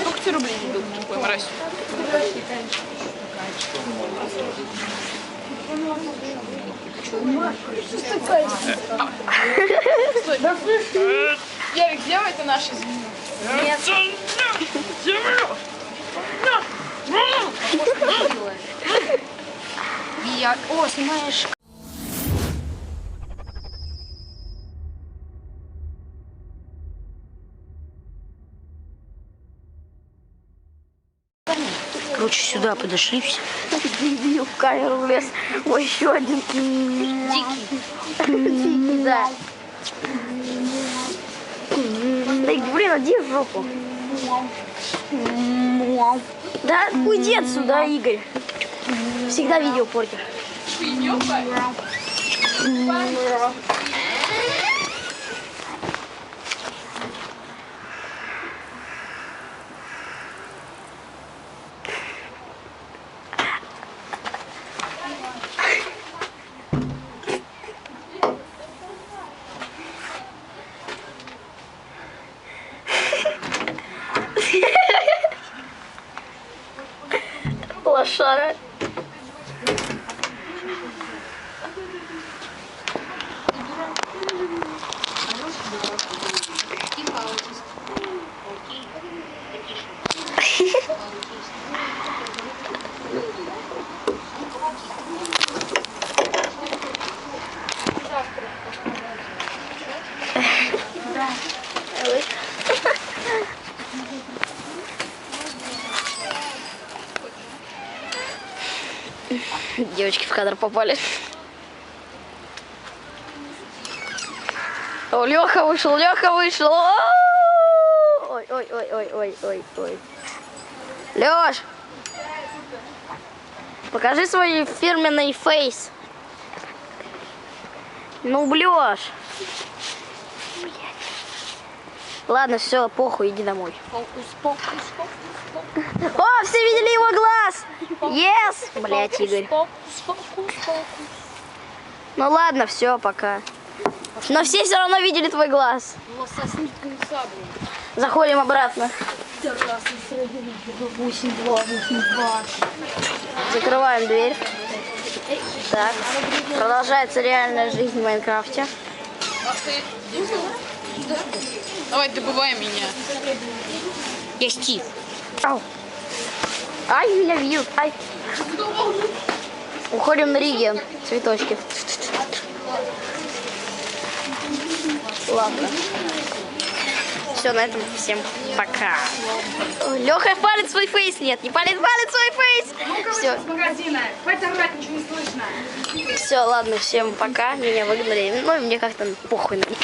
Сколько тебе рублей не был такой мразь? Ярик, сделай это наше звено. Я... О, снимаешь. Короче, сюда подошли все. Видел в камеру влез. Ой, еще один. Дикий. Дикий, да. Да, блин, иди в жопу. Да, уйди отсюда, Игорь. Всегда видео портишь. Sorry. Девочки в кадр попали. О, Леха вышел, Леха вышел. Ой, ой, ой, ой, ой, ой, ой. Леш, покажи свой фирменный фейс. Ну, блешь. Ладно, все, похуй, иди домой. Фокус, фокус, фокус, О, все видели его глаз! Yes! Блять, Игорь. Ну ладно, все, пока. Но все все равно видели твой глаз. Заходим обратно. Закрываем дверь. Так. Продолжается реальная жизнь в Майнкрафте. Давай, добывай меня. Я Стив. Ау. Ай, меня бьют. Ай. Уходим на реген. Цветочки. Ладно. Все, на этом всем пока. Леха палит свой фейс. Нет, не палит, палит свой фейс. Все. магазина. Хватит орать, ничего не слышно. Все, ладно, всем пока. Меня выгнали. Ну и мне как-то похуй на них.